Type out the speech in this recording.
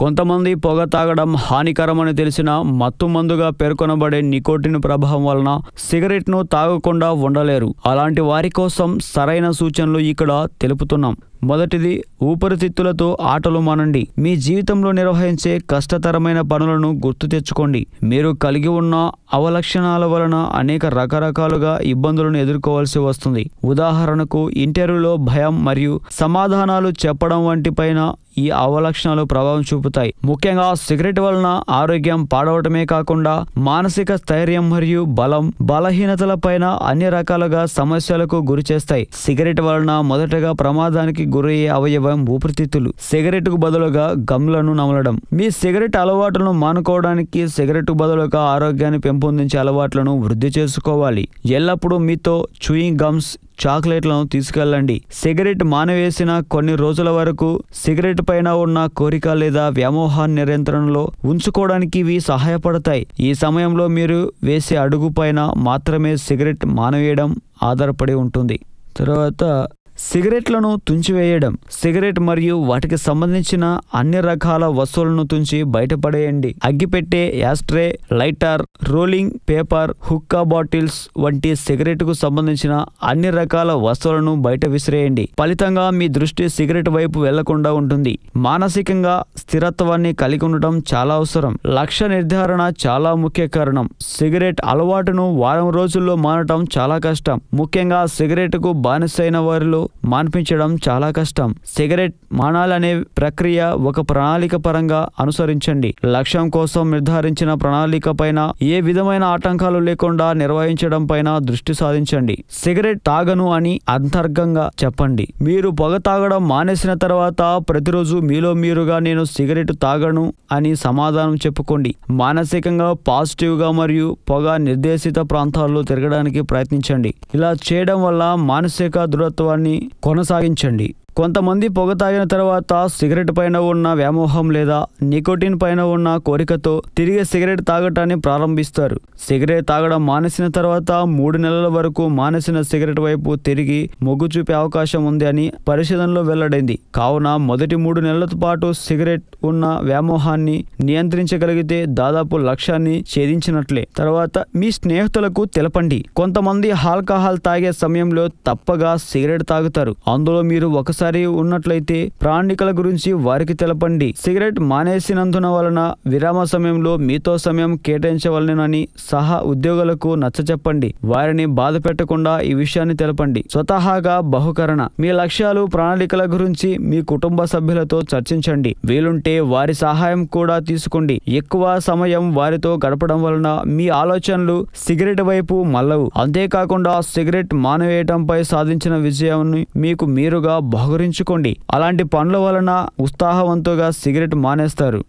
కొంతమంది పొగ తాగడం హానికరమని తెలిసిన మత్తు మందుగా పేర్కొనబడే నికోటిన్ ప్రభావం వలన సిగరెట్ను తాగకుండా ఉండలేరు. అలాంటి వారి కోసం సరైన సూచనలు ఇక్కడ తెలుపుతున్నాం. మొదటిది ఊపిరితిత్తులతో ఆటలు మానండి. మీ జీవితంలో నిర్వహించే కష్టతరమైన పనులను గుర్తు తెచ్చుకోండి. మీరు కలిగి ఉన్న అవలక్షణాల వలన అనేక రకరకాలుగా ఇబ్బందులను ఎదుర్కోవాల్సి వస్తుంది. ఉదాహరణకు ఇంటర్వ్యూలో భయం మరియు సమాధానాలు చెప్పడం వంటి పైన ఈ అవలక్షణాలు ప్రభావం చూపుతాయి. ముఖ్యంగా సిగరెట్ వలన ఆరోగ్యం పాడవటమే కాకుండా మానసిక స్థైర్యం మరియు బలం బలహీనతల పైన అన్ని రకాలుగా సమస్యలకు గురి చేస్తాయి. సిగరెట్ వలన మొదటగా ప్రమాదానికి గురయ్యే అవయవం ఊపిరితిత్తులు. సిగరెట్కు బదులుగా గమ్లను నమలడం. మీ సిగరెట్ అలవాట్లను మానుకోవడానికి సిగరెట్కు బదులుగా ఆరోగ్యాన్ని పెంపొందించే అలవాట్లను వృద్ధి చేసుకోవాలి. ఎల్లప్పుడూ మీతో చూయింగ్ గమ్స్ చాక్లెట్లను తీసుకెళ్ళండి. సిగరెట్ మానవేసిన కొన్ని రోజుల వరకు సిగరెట్ పైన ఉన్న కోరిక లేదా వ్యామోహాన్ని నియంత్రణలో ఉంచుకోవడానికి ఇవి సహాయపడతాయి. ఈ సమయంలో మీరు వేసే అడుగు పైన మాత్రమే సిగరెట్ మానవేయడం ఆధారపడి ఉంటుంది. తర్వాత సిగరెట్లను తుంచివేయడం సిగరెట్ మరియు వాటికి సంబంధించిన అన్ని రకాల వస్తువులను తుంచి బయటపడేయండి. అగ్గిపెట్టే ashtray lighter rolling paper hookah bottles వంటి సిగరెట్కు సంబంధించిన అన్ని రకాల వస్తువులను బయట విసిరేయండి. ఫలితంగా మీ దృష్టి సిగరెట్ వైపు వెళ్ళకుండా ఉంటుంది. మానసికంగా స్థిరత్వాన్ని కలిగి ఉండటం చాలా అవసరం. లక్ష్య నిర్ధారణ చాలా ముఖ్య కారణం. సిగరెట్ అలవాటును వారం రోజుల్లో మానటం చాలా కష్టం. ముఖ్యంగా సిగరెట్కు బానిసైన వారిలో మాన్పించడం చాలా కష్టం. సిగరెట్ మానాలనే ప్రక్రియ ఒక ప్రణాళిక పరంగా అనుసరించండి. లక్ష్యం కోసం నిర్ధారించిన ప్రణాళిక పైన ఏ విధమైన ఆటంకాలు లేకుండా నిర్వహించడం పైన దృష్టి సాధించండి. సిగరెట్ తాగను అని అంతర్గంగా చెప్పండి. మీరు పొగ తాగడం మానేసిన తర్వాత ప్రతిరోజు మీలో మీరుగా నేను సిగరెట్ తాగను అని సమాధానం చెప్పుకోండి. మానసికంగా పాజిటివ్గా మరియు పొగ నిర్దేశిత ప్రాంతాల్లో తిరగడానికి ప్రయత్నించండి. ఇలా చేయడం వల్ల మానసిక దృఢత్వాన్ని కొనసాగించండి. కొంతమంది పొగ తాగిన తర్వాత సిగరెట్ పైన ఉన్న వ్యామోహం లేదా నికోటిన్ పైన ఉన్న కోరికతో తిరిగి సిగరెట్ తాగటాన్ని ప్రారంభిస్తారు. సిగరెట్ తాగడం మానేసిన తర్వాత మూడు నెలల వరకు మానేసిన సిగరెట్ వైపు తిరిగి మొగ్గు చూపే అవకాశం ఉంది అని పరిశోధనలో వెల్లడైంది. కావున మొదటి మూడు నెలల పాటు సిగరెట్ ఉన్న వ్యామోహాన్ని నియంత్రించగలిగితే దాదాపు లక్ష్యాన్ని ఛేదించినట్లే. తర్వాత మీ స్నేహితులకు తెలపండి. కొంతమంది ఆల్కహాల్ తాగే సమయంలో తప్పగా సిగరెట్ తాగుతారు. అందులో మీరు ఒకసారి ఉన్నట్లయితే ప్రాణికల గురించి వారికి తెలపండి. సిగరెట్ మానేసినందున వలన విరామ సమయంలో మీతో సమయం కేటాయించవలనని సహా ఉద్యోగులకు నచ్చచెప్పండి వారిని బాధ పెట్టకుండా ఈ విషయాన్ని తెలపండి. స్వతహాగా బహుకరణ. మీ లక్ష్యాలు ప్రణాళికల గురించి మీ కుటుంబ సభ్యులతో చర్చించండి. వీలుంటే వారి సహాయం కూడా తీసుకోండి. ఎక్కువ సమయం వారితో గడపడం వలన మీ ఆలోచనలు సిగరెట్ వైపు మల్లవు అంతేకాకుండా సిగరెట్ మానవేయటంపై సాధించిన విజయాన్ని మీకు మీరుగా బహు బహుకరించుకోండి అలాంటి పనుల వలన ఉత్సాహవంతుగా సిగరెట్ మానేస్తారు.